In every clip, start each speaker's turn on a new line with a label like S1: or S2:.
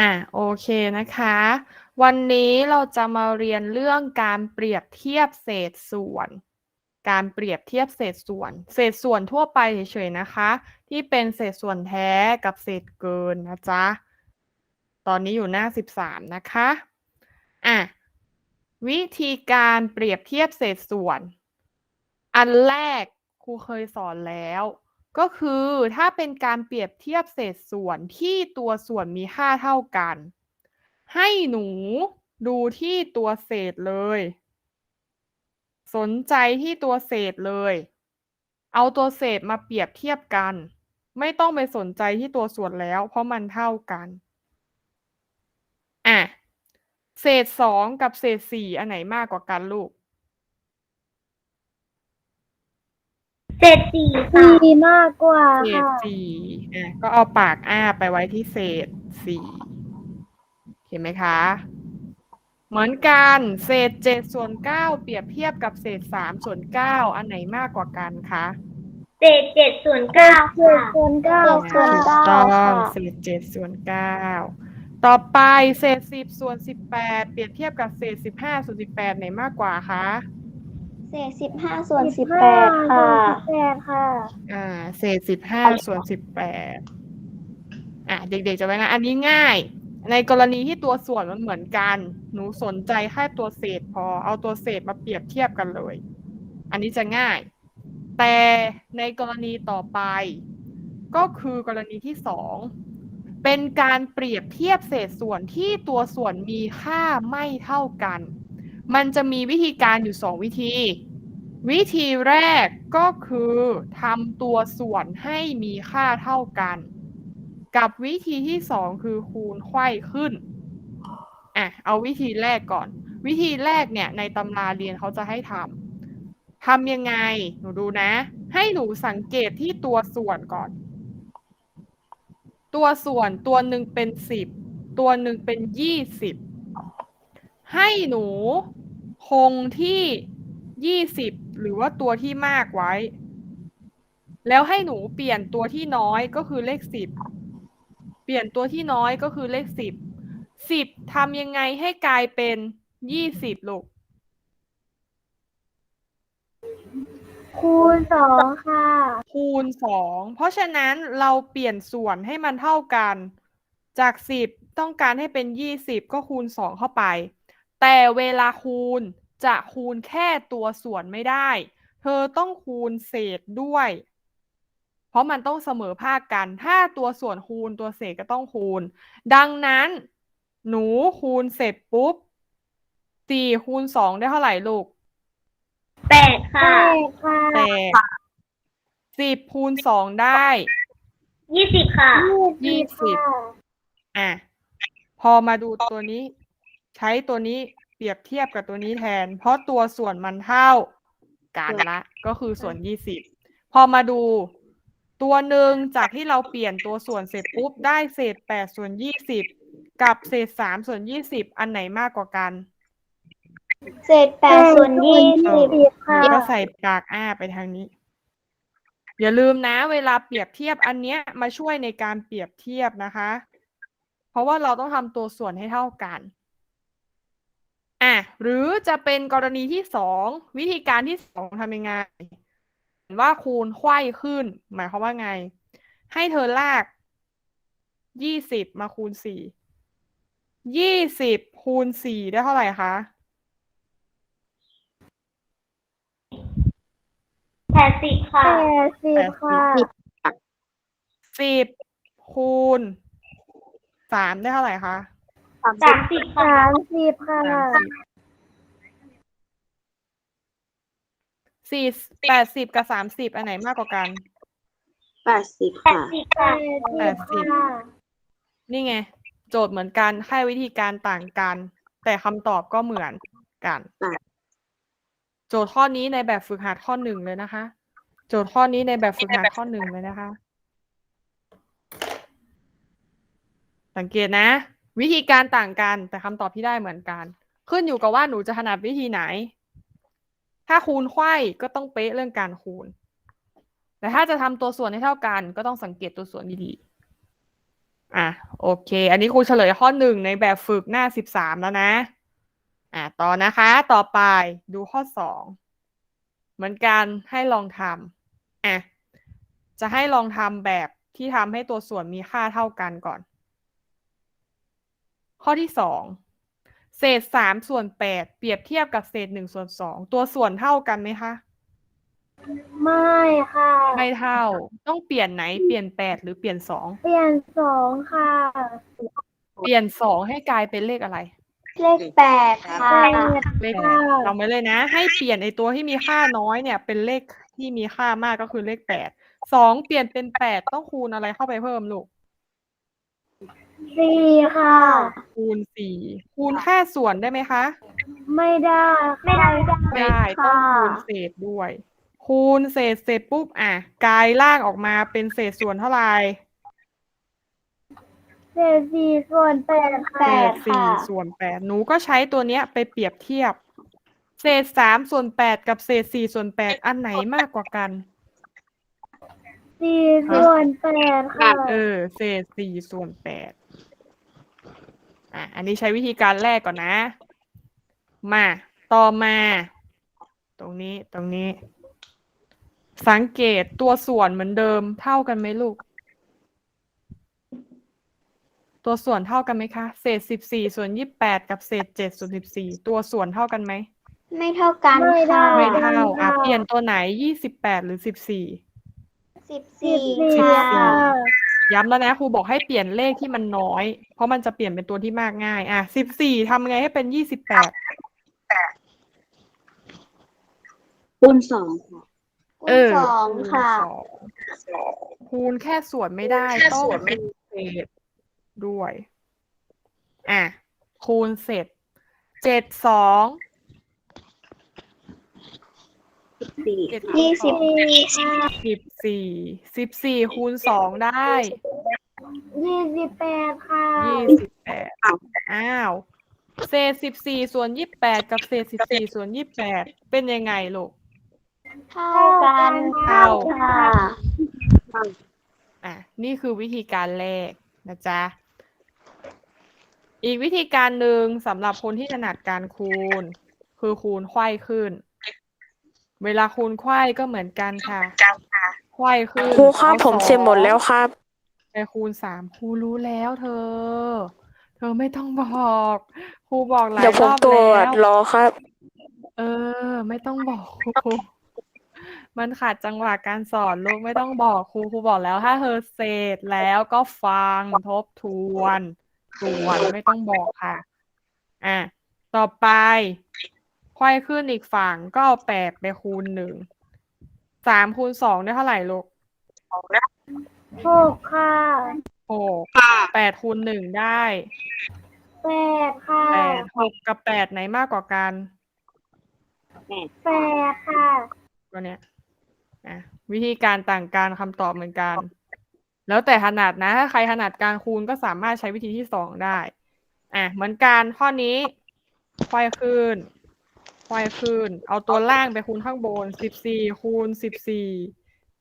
S1: อะโอเคนะคะ วันนี้เราจะมาเรียนเรื่องการเปรียบเทียบเศษส่วน การเปรียบเทียบเศษส่วน เศษส่วนทั่วไปเฉยๆนะคะ ที่เป็นเศษส่วนแท้กับเศษเกินนะจ๊ะตอนนี้อยู่หน้า 13 นะคะอะวิธีการเปรียบเทียบเศษส่วน อันแรกครูเคยสอนแล้ว ก็คือถ้าเป็นการเปรียบเทียบเศษส่วนที่ตัวส่วนมีค่าเท่ากัน ให้หนูดูที่ตัวเศษเลย สนใจที่ตัวเศษเลย เอาตัวเศษมาเปรียบเทียบกัน ไม่ต้องไปสนใจที่ตัวส่วนแล้ว เพราะมันเท่ากันอะเศษสองกับเศษสี่อันไหนมากกว่ากันลูก
S2: เศษสี่ค่ะ
S3: ดีมากกว่า
S1: เศษ
S3: ค่ะ
S1: สี่อะก็เอาปากอ้าไปไว้ที่เศษสี่เห็นไหมคะ เหมือนกันเศษเจ็ดส่วนเก้าเปรียบเทียบกับเศษสามส่วนเก้าอันไหนมากกว่ากันคะ
S2: เศษเจ็ดส่วนเก้า
S3: เศ
S2: ค่ะ
S3: ษส่วนเก้า
S1: อ่
S3: ส่วน
S1: ถูก
S3: เก้า
S1: ต้อง
S3: ค่ะ
S1: เศษเจ็ดส่วนเก้าต่อไปเศษสิบส่วนสิบแปดเปรียบเทียบกับเศษสิบห้าส่วนสิบแปดไหนมากกว่าคะ
S3: เศ ษสิบห้าส่วนสิบแปดค่ะสิบแปดค่ะ
S1: อ่า เศษสิบห้าส่วนสิบแปดอะเด็กๆจะไว้นะอันนี้ง่าย ในกรณีที่ตัวส่วนมันเหมือนกัน หนูสนใจแค่ตัวเศษพอเอาตัวเศษมาเปรียบเทียบกันเลย อันนี้จะง่าย แต่ในกรณีต่อไป ก็คือกรณีที่สองเป็นการเปรียบเทียบเศษส่วนที่ตัวส่วนมีค่าไม่เท่ากัน มันจะมีวิธีการอยู่สองวิธี วิธีแรกก็คือทำตัวส่วนให้มีค่าเท่ากัน กับวิธีที่สองคือคูณไขว้ขึ้นอะเอาวิธีแรกก่อน วิธีแรกเนี่ย ในตำราเรียนเขาจะให้ทำทำยังไง หนูดูนะ ให้หนูสังเกตที่ตัวส่วนก่อน ตัวส่วนตัวหนึ่งเป็นสิบตัวหนึ่งเป็นยี่สิบให้หนูคงที่ยี่สิบ หรือว่าตัวที่มากไว้ แล้วให้หนูเปลี่ยนตัวที่น้อยก็คือเลขสิบเปลี่ยนตัวที่น้อยก็คือเลขสิบสิบทำยังไงให้กลายเป็นยี่สิบลูก
S3: คูณสองค่ะ
S1: คูณสองเพราะฉะนั้นเราเปลี่ยนส่วนให้มันเท่ากัน จากสิบต้องการให้เป็นยี่สิบก็คูณสองเข้าไป แต่เวลาคูณ จะคูณแค่ตัวส่วนไม่ได้ เธอต้องคูณเศษด้วย เพราะมันต้องเสมอภาคกัน ถ้าตัวส่วนคูณตัวเศษก็ต้องคูณ ดังนั้นหนูคูณเสร็จปุ๊บสี่คูณสองได้เท่าไหร่ลูก
S2: แปด
S3: แป
S2: ค่ะ
S3: ดค่ะ
S1: แปดสิบคูณสองได้
S2: ยี่สิบค่ะ
S1: ยี่สิบ
S3: ค่ะ
S1: อะ พอมาดูตัวนี้ ใช้ตัวนี้ เปรียบเทียบกับตัวนี้แทน เพราะตัวส่วนมันเท่ากันละก็คือส่วนยี่สิบพอมาดูตัวหนึ่งจากที่เราเปลี่ยนตัวส่วนเสร็จปุ๊บได้เศษแปดส่วนยี่สิบกับเศษสามส่วนยี่สิบอันไหนมากกว่ากัน
S3: เศษแปดส่วนยี่สิบค่ะ
S1: ก็ใส่กากอ้าไปทางนี้ อย่าลืมนะเวลาเปรียบเทียบอันเนี้ยมาช่วยในการเปรียบเทียบนะคะ เพราะว่าเราต้องทำตัวส่วนให้เท่ากัน อะหรือจะเป็นกรณีที่สองวิธีการที่สองทำยังไงเห็นว่าคูณไขว้ขึ้น หมายความว่าไง ให้เธอลากยี่สิบมาคูณสี่ยี่สิบคูณสี่ได้เท่าไหร่คะ
S2: แปดสิบค่ะ
S3: แปดสิบค่ะ
S1: สิบคูณสามได้เท่าไหร่คะ
S2: สามสิบค่ะ
S3: สามสิบค่ะ
S1: สามสิบสี่แปดสิบกับสามสิบอันไหนมากกว่ากัน
S4: แปดสิบ
S2: แป
S4: ค่ะ
S2: ดสิบ
S3: แป
S2: ค่ะ
S3: ด
S1: แปดสิบ
S3: ค่ะ
S1: นี่ไง โจทย์เหมือนกันแค่วิธีการต่างกัน แต่คำตอบก็เหมือนกัน
S4: ค่ะ
S1: โจทย์ข้อนี้ในแบบฝึกหัดข้อหนึ่งเลยนะคะ โจทย์ข้อนี้ในแบบฝึกหัดข้อหนึ่งเลยนะคะ สังเกตนะ วิธีการต่างกันแต่คำตอบที่ได้เหมือนกัน ขึ้นอยู่กับว่าหนูจะถนัดวิธีไหน ถ้าคูณไขว้ก็ต้องเป๊ะเรื่องการคูณ แต่ถ้าจะทำตัวส่วนให้เท่ากัน ก็ต้องสังเกตตัวส่วนดีๆ อะโอเค อันนี้ครูเฉลยข้อหนึ่งในแบบฝึกหน้าสิบสามแล้วนะ อะต่อนะคะ ต่อไปดูข้อสองเหมือนกันให้ลองทำอะจะให้ลองทำแบบที่ทำให้ตัวส่วนมีค่าเท่ากันก่อน ข้อที่สองเศษสามส่วนแปดเปรียบเทียบกับเศษหนึ่งส่วนสองตัวส่วนเท่ากันไหมคะ
S2: ไม่ค่ะ
S1: ไม่เท่า ต้องเปลี่ยนไหนเปลี่ยนแปดหรือเปลี่ยนสอง
S2: เปลี่ยนสองค่ะ
S1: เปลี่ยนสองให้กลายเป็นเลขอะไร
S3: เลขแปดค่ะ
S1: เลขแปดจำไว้เลยนะ ให้เปลี่ยนไอตัวที่มีค่าน้อยเนี่ย เป็นเลขที่มีค่ามากก็คือเลขแปดสองเปลี่ยนเป็นแปดต้องคูณอะไรเข้าไปเพิ่มลูก
S2: สี่ค่ะ
S1: คูณสี่คูณค่าส่วนได้ไหมคะ
S2: ไม่ได้ไม่ได้
S1: ไม่ได้ต้องคูณเศษด้วย คูณเศษเสร็จปุ๊บอะกลายล่างออกมาเป็นเศษส่วนเท่าไหร่
S2: เศษสี่ส่วนแปด
S3: แป
S2: ค่ะ
S3: ด
S1: เศษสี่
S3: ค่ะ
S1: ส่วนแปดหนูก็ใช้ตัวเนี้ยไปเปรียบเทียบ เศษสามส่วนแปดกับเศษสี่ส่วนแปดอันไหนมากกว่ากัน
S2: สี่ส่วนแปดค่ะ
S1: เออ เศษสี่ส่วนแปด อะอันนี้ใช้วิธีการแรกก่อนนะ มาต่อมา ตรงนี้ตรงนี้ สังเกตตัวส่วนเหมือนเดิมเท่ากันไหมลูก ตัวส่วนเท่ากันไหมคะ เศษสิบสี่ส่วนยี่แปดกับเศษเจ็ดส่วนสิบสี่ตัวส่วนเท่ากันไหม
S3: ไม่เท่ากัน
S2: ไม่ได้
S3: ค่ะ
S1: ไม่เท่าอะเปลี่ยนตัวไหนยี่สิบแปดหรือสิบสี่
S3: สิบ
S2: สิ
S3: สี่
S2: บสี่
S3: ค่ะ
S2: ค่ะ
S1: ย้ำแล้วนะครูบอกให้เปลี่ยนเลขที่มันน้อย เพราะมันจะเปลี่ยนเป็นตัวที่มากง่าย อะสิบสี่ทำไงให้เป็นยี่สิบแปด
S4: คูณสองค่ะ
S3: คูณสองค่ะ
S1: คูณแค่ส่วนไม่ได้ต้องคูณเศษด้วย อะคูณเสร็จเจ็ดสอง
S4: สี่
S1: เจ็ด
S3: ยี่สิบ
S2: สี่ค่ะ
S1: สิบสี่สิบสี่คูณสองได้
S2: ยี่สิบแปดค่ะ
S1: ยี่สิบแปดอ้าว เศษสิบสี่ส่วนยี่แปดกับเศษสิบสี่ส่วนยี่แปดเป็นยังไงลูก
S3: เท่ากัน
S1: เท่า
S3: ค่ะ
S1: อะนี่คือวิธีการแรกนะจ๊ะอีกวิธีการหนึ่งสำหรับคนที่ถนัดการคูณ คือคูณไขว้ขึ้น เวลาคูณไขว้ก็เหมือนกันค่ะ ไขว้ขึ้น
S5: ครูครับ
S1: เอา
S5: ผมเสร็จหมด
S1: สอง
S5: แล้วครับ
S1: ไปคูณสามครูรู้แล้วเธอ เธอไม่ต้องบอกครูบอกหลาย
S5: เดี๋ยวผ
S1: ร
S5: ม
S1: อบ
S5: ตรวจ
S1: แล้ว
S5: รอครับ
S1: เออ ไม่ต้องบอกครู มันขาดจังหวะการสอนลูกไม่ต้องบอกครูครูบอกแล้ว ถ้าเธอเสร็จแล้วก็ฟังทบทวนทวนไม่ต้องบอกค่ะ อะ ต่อไป ไขว้ขึ้นอีกฝั่งก็เอาแปดไปคูณหนึ่ง สามคูณสองได้เท่าไหร่ลูก
S2: หกค่ะ
S1: หกแปดคูณหนึ่งได้
S2: แปดค่ะ
S1: แปดหกกับแปดไหนมากกว่ากัน
S2: แปดค่ะ
S1: ก็เนี้ยอะวิธีการต่างกันคำตอบเหมือนกัน แล้วแต่ถนัดนะถ้าใครถนัดการคูณก็สามารถใช้วิธีที่สองได้ อะเหมือนกันข้อนี้ควายขึ้น ควายขึ้นเอาตัวล่างไปคูณข้างบนสิบสี่คูณสิบสี่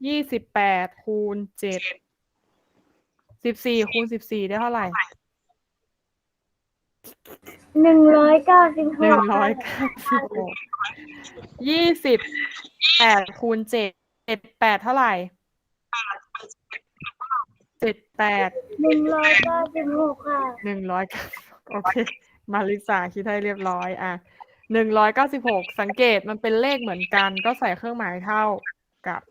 S1: ยี่สิบแปดคูณเจ็ดสิบสี่คูณสิบสี่ได้เท่าไหร่
S2: หนึ่งร้อยเก้าสิบห
S1: หนึ่
S2: ก
S1: งร้อยเก้าสิบหกยี่สิบแปดคูณเจ็ดเจ็ดแปดเท่าไหร่เจ็ดแปด
S2: หนึ่งร้อยเก้าสิบหกค่ะ
S1: หนึ่งร้อยโอเค มาริสาคิดให้เรียบร้อย อะ หนึ่งร้อยเก้าสิบหกสังเกตมันเป็นเลขเหมือนกัน ก็ใส่เครื่องหมายเท่ากับ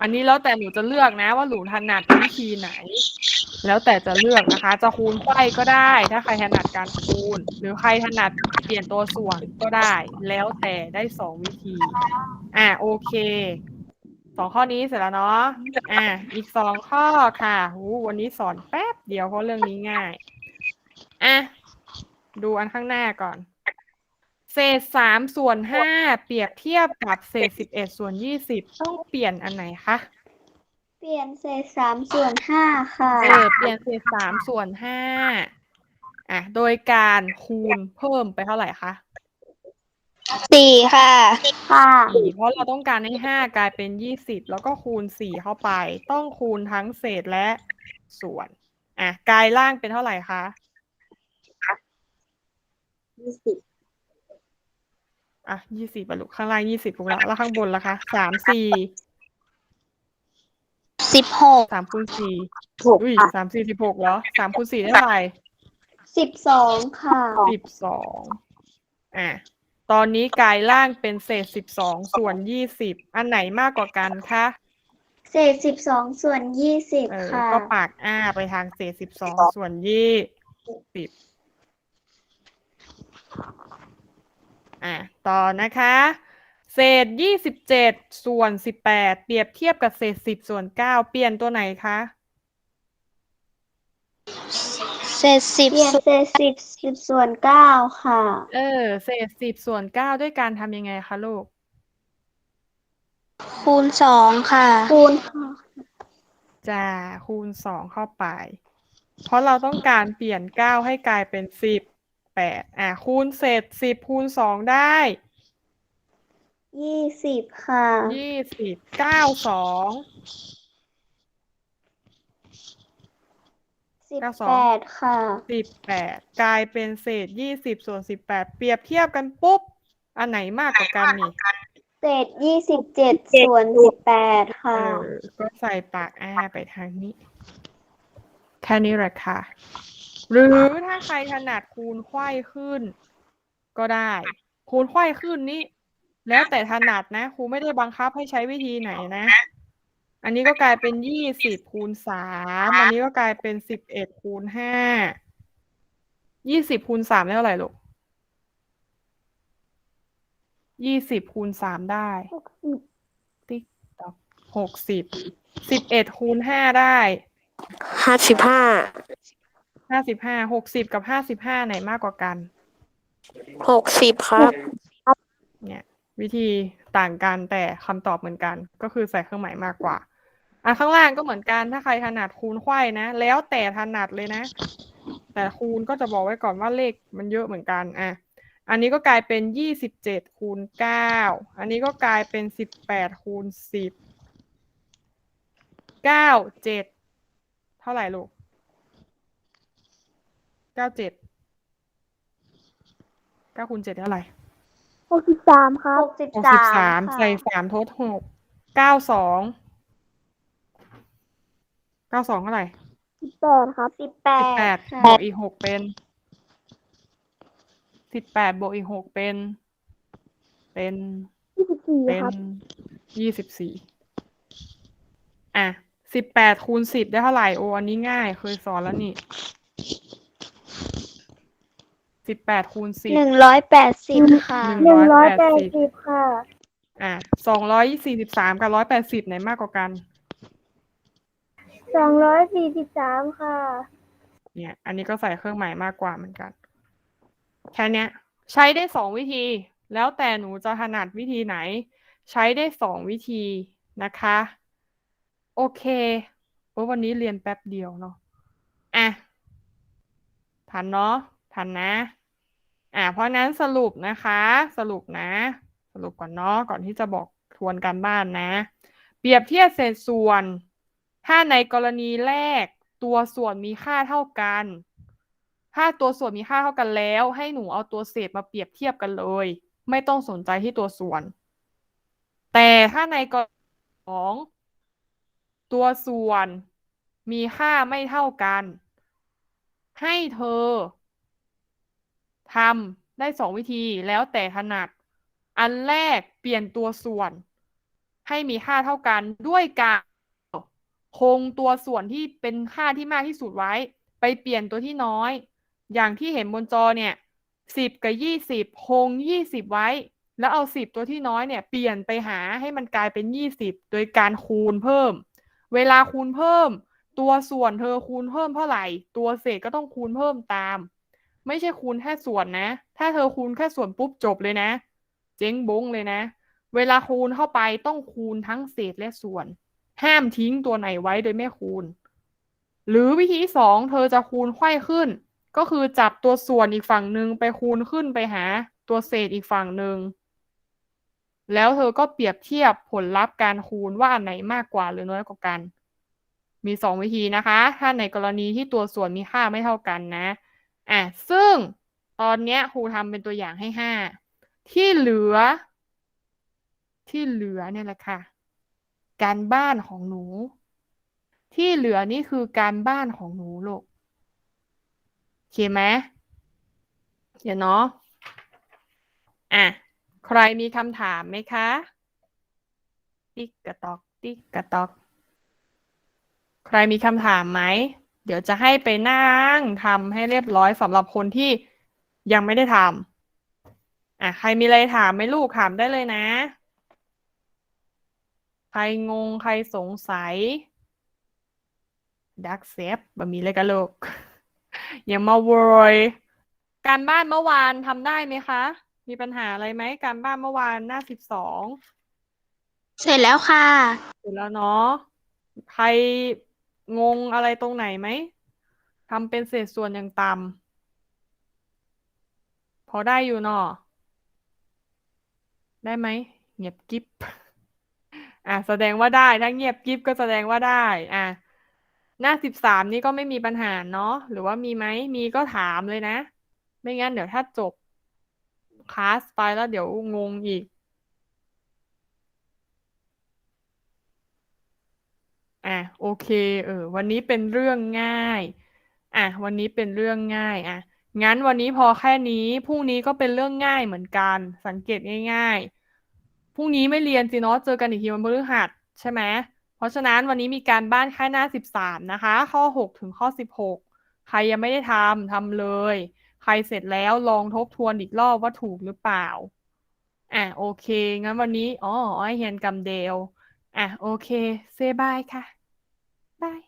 S1: อันนี้แล้วแต่หนูจะเลือกนะ ว่าหนูถนัดวิธีไหน แล้วแต่จะเลือกนะคะ จะคูณไขว้ก็ได้ ถ้าใครถนัดการคูณ หรือใครถนัดเปลี่ยนตัวส่วนก็ได้ แล้วแต่ได้สองวิธี อะโอเคสองข้อนี้เสร็จแล้วเนาะอะอีกสองข้อค่ะหูวันนี้สอนแป๊บเดียวเพราะเรื่องนี้ง่ายอะดูอันข้างหน้าก่อน เศษสามส่วนห้าเปรียบเทียบกับเศษสิบเอ็ดส่วนยี่สิบต้องเปลี่ยนอันไหนคะ
S3: เปลี่ยนเศษสามส่วนห้าค่ะ
S1: เออเปลี่ยนเศษสามส่วนห้าอะโดยการคูณเพิ่มไปเท่าไหร่คะ
S3: สี่ค่ะค่ะ
S1: สี่เพราะเราต้องการให้ห้ากลายเป็นยี่สิบแล้วก็คูณสี่เข้าไป ต้องคูณทั้งเศษและส่วนอะกายล่างเป็นเท่าไหร่คะ
S4: ยี่สิบ
S1: อะยี่สิบลูกข้างล่างยี่สิบลูกแล้วแล้วข้างบนล่ะคะสามสี่
S3: สิบหก
S1: สามคูณสี่
S4: หก
S1: อุ้ย
S4: ค่ะ
S1: สามสี่สิบหกเหรอสามคูณสี่ได้เท่าไหร่
S3: สิบสองค่ะ
S1: สิบสองอะตอนนี้กายล่างเป็นเศษสิบสองส่วนยี่สิบอันไหนมากกว่ากันคะ
S3: เศษสิบสองส่วนยี่สิบ
S1: เออ
S3: ค่ะ
S1: ก็ปากอ้าไปทางเศษสิบสองส่วนยี่สิบ อะต่อนะคะ เศษยี่สิบเจ็ดส่วนสิบแปดเปรียบเทียบกับเศษสิบส่วนเก้าเปลี่ยนตัวไหนคะ
S3: เศษสิบเปลี่ยนเศษสิบสิบส่วนเก้าค่ะ
S1: เออ เศษสิบส่วนเก้าด้วยการทำยังไงคะลูก
S3: คูณสองค่ะ คูณค่ะ
S1: จะคูณสองเข้าไป เพราะเราต้องการเปลี่ยนเก้าให้กลายเป็นสิบ แปดอะคูณเศษสิบคูณสองได้
S3: ยี่สิบค่ะ
S1: ยี่สิบเก้าสอง
S3: สิบ
S1: เก้าสอง
S3: แปดค่ะ
S1: สิบแปดกลายเป็นเศษยี่สิบส่วนสิบแปดเปรียบเทียบกันปุ๊บ อันไหนมากกว่ากันนี่
S3: เศษยี่สิบเจ็ดส่วนสิบแปด
S1: เอ
S3: ค่ะ
S1: อก็ใส่ปากอ้าไปทางนี้ แค่นี้แหละค่ะ หรือถ้าใครถนัดคูณไขว้ขึ้น ก็ได้ คูณไขว้ขึ้นนี่แล้วแต่ถนัดนะครูไม่ได้บังคับให้ใช้วิธีไหนนะ อันนี้ก็กลายเป็นยี่สิบคูณสามอันนี้ก็กลายเป็นสิบเอ็ดคูณห้ายี่สิบคูณสามได้เท่าไหร่ลูกยี่สิบคูณสามได้ติ๊กตอกหกสิบสิบเอ็ดคูณห้าได้
S5: ห้าสิบห้า
S1: ห้าสิบห้าหกสิบกับห้าสิบห้าไหนมากกว่ากัน
S5: หกสิบครับ
S1: เนี่ย วิธีต่างกันแต่คำตอบเหมือนกัน ก็คือใส่เครื่องหมายมากกว่าอะข้างล่างก็เหมือนกันถ้าใครถนัดคูณไขว้นะ แล้วแต่ถนัดเลยนะ แต่คูณก็จะบอกไว้ก่อนว่าเลขมันเยอะเหมือนกันอะอันนี้ก็กลายเป็นยี่สิบเจ็ดคูณเก้าอันนี้ก็กลายเป็นสิบแปดคูณสิบเก้าเจ็ดเท่าไหร่ลูก เก้าเจ็ดเก้าคูณเจ็ดเท่าไหร่
S2: หกสิบสามครับ
S3: หกสิบ
S1: หก
S3: สา
S1: สิบ
S3: ม
S1: สาม
S3: ค่ะ
S1: ใส่สามทดหกเก้าสองเก้าสองเท่าไหร่
S2: สิบแปดครับ
S3: สิบแป
S1: สิบแป
S3: ด
S1: ด
S3: ค่ะ
S1: บวกอีกหกเป็นสิบแปดบวกอีกหกเป็น เป็น
S2: ยี่สิบสี่
S1: เป็น
S2: ครับ
S1: ยี่สิบสี่ อะสิบแปดคูณสิบได้เท่าไหร่ โอ้อันนี้ง่าย เคยสอนแล้วนี่ สิบแปดคูณสิบ
S3: หนึ่งร้อยแปดสิบค่ะ
S2: หนึ่งร้อยแปดสิบค่ะ
S1: อะสองร้อยสี่สิบสามกับร้อยแปดสิบไหนมากกว่ากัน
S2: สองร้อยสี่สิบสามค่ะ
S1: เนี่ย อันนี้ก็ใส่เครื่องหมายมากกว่าเหมือนกันแค่เนี้ยใช้ได้สองวิธี แล้วแต่หนูจะถนัดวิธีไหน ใช้ได้สองวิธีนะคะ โอเคโอ้วันนี้เรียนแป๊บเดียวเนาะอะทันเนาะทันนะ อะเพราะนั้นสรุปนะคะ สรุปนะ สรุปก่อนเนาะก่อนที่จะบอกทวนการบ้านนะ เปรียบเทียบเศษส่วน ถ้าในกรณีแรกตัวส่วนมีค่าเท่ากัน ถ้าตัวส่วนมีค่าเท่ากันแล้ว ให้หนูเอาตัวเศษมาเปรียบเทียบกันเลย ไม่ต้องสนใจที่ตัวส่วน แต่ถ้าในกรณีของตัวส่วนมีค่าไม่เท่ากัน ให้เธอ ทำได้สองวิธีแล้วแต่ถนัด อันแรกเปลี่ยนตัวส่วน ให้มีค่าเท่ากันด้วยการคงตัวส่วนที่เป็นค่าที่มากที่สุดไว้ ไปเปลี่ยนตัวที่น้อย อย่างที่เห็นบนจอเนี่ยสิบกับยี่สิบคงยี่สิบไว้ แล้วเอาสิบตัวที่น้อยเนี่ยเปลี่ยนไปหาให้มันกลายเป็นยี่สิบโดยการคูณเพิ่ม เวลาคูณเพิ่ม ตัวส่วนเธอคูณเพิ่มเท่าไหร่ ตัวเศษก็ต้องคูณเพิ่มตาม ไม่ใช่คูณแค่ส่วนนะ ถ้าเธอคูณแค่ส่วนปุ๊บจบเลยนะ เจ๊งบงเลยนะ เวลาคูณเข้าไปต้องคูณทั้งเศษและส่วน ห้ามทิ้งตัวไหนไว้โดยไม่คูณ หรือวิธีสองเธอจะคูณไขว้ขึ้น ก็คือจับตัวส่วนอีกฝั่งหนึ่งไปคูณขึ้นไปหา ตัวเศษอีกฝั่งหนึ่งแล้วเธอก็เปรียบเทียบผลลัพธ์การคูณว่าอันไหนมากกว่าหรือน้อยกว่ากัน มีสองวิธีนะคะ ถ้าในกรณีที่ตัวส่วนมีค่าไม่เท่ากันนะ อะซึ่งตอนเนี้ยครูทำเป็นตัวอย่างให้ห้าที่เหลือ ที่เหลือเนี่ยแหละค่ะ การบ้านของหนู ที่เหลือนี่คือการบ้านของหนูลูกโอเคไหมเดี๋ยวเนาะอะใครมีคำถามไหมคะ ติ๊กกระตอก ติ๊กกระตอก ใครมีคำถามไหม ดี๋ยวจะให้ไปนั่งทำให้เรียบร้อยสำหรับคนที่ยังไม่ได้ทำอะใครมีอะไรถามไหมลูกถามได้เลยนะ ใครงงใครสงสัยดักเซฟบะมีเลยกันลูกอย่ามาโวยการบ้านเมื่อวานทำได้ไหมคะ มีปัญหาอะไรไหมการบ้านเมื่อวานหน้าสิบสอง
S3: เสร็จแล้วค่ะ
S1: เสร็จแล้วเนาะใคร งงอะไรตรงไหนไหมทำเป็นเศษส่วนอย่างต่ำพอได้อยู่เนาะได้ไหมเงียบกิ๊บอะแสดงว่าได้ถ้าเงียบกิ๊บก็แสดงว่าได้ อะหน้าสิบสามนี่ก็ไม่มีปัญหาเนาะหรือว่ามีไหมมีก็ถามเลยนะ ไม่งั้นเดี๋ยวถ้าจบคลาสไปแล้วเดี๋ยวงงอีก อะโอเค เออ วันนี้เป็นเรื่องง่าย อะวันนี้เป็นเรื่องง่ายอะงั้นวันนี้พอแค่นี้พรุ่งนี้ก็เป็นเรื่องง่ายเหมือนกัน สังเกตง่ายๆพรุ่งนี้ไม่เรียนสิเนาะเจอกันอีกทีวันพฤหัสใช่ไหมเพราะฉะนั้นวันนี้มีการบ้านแค่หน้าสิบสามนะคะ ข้อหกถึงข้อสิบหกใครยังไม่ได้ทำทำเลย ใครเสร็จแล้วลองทบทวนอีกรอบว่าถูกหรือเปล่าอะโอเค งั้นวันนี้อ๋อไอเฮียนกำเดล อะโอเค เซบายค่ะบาย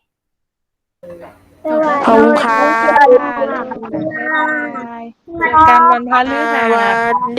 S2: สวัส
S5: ขอบคุณ
S2: ดี
S5: ค่ะ
S1: บ๊ายบายเจอกันวันพฤหัส
S5: วัน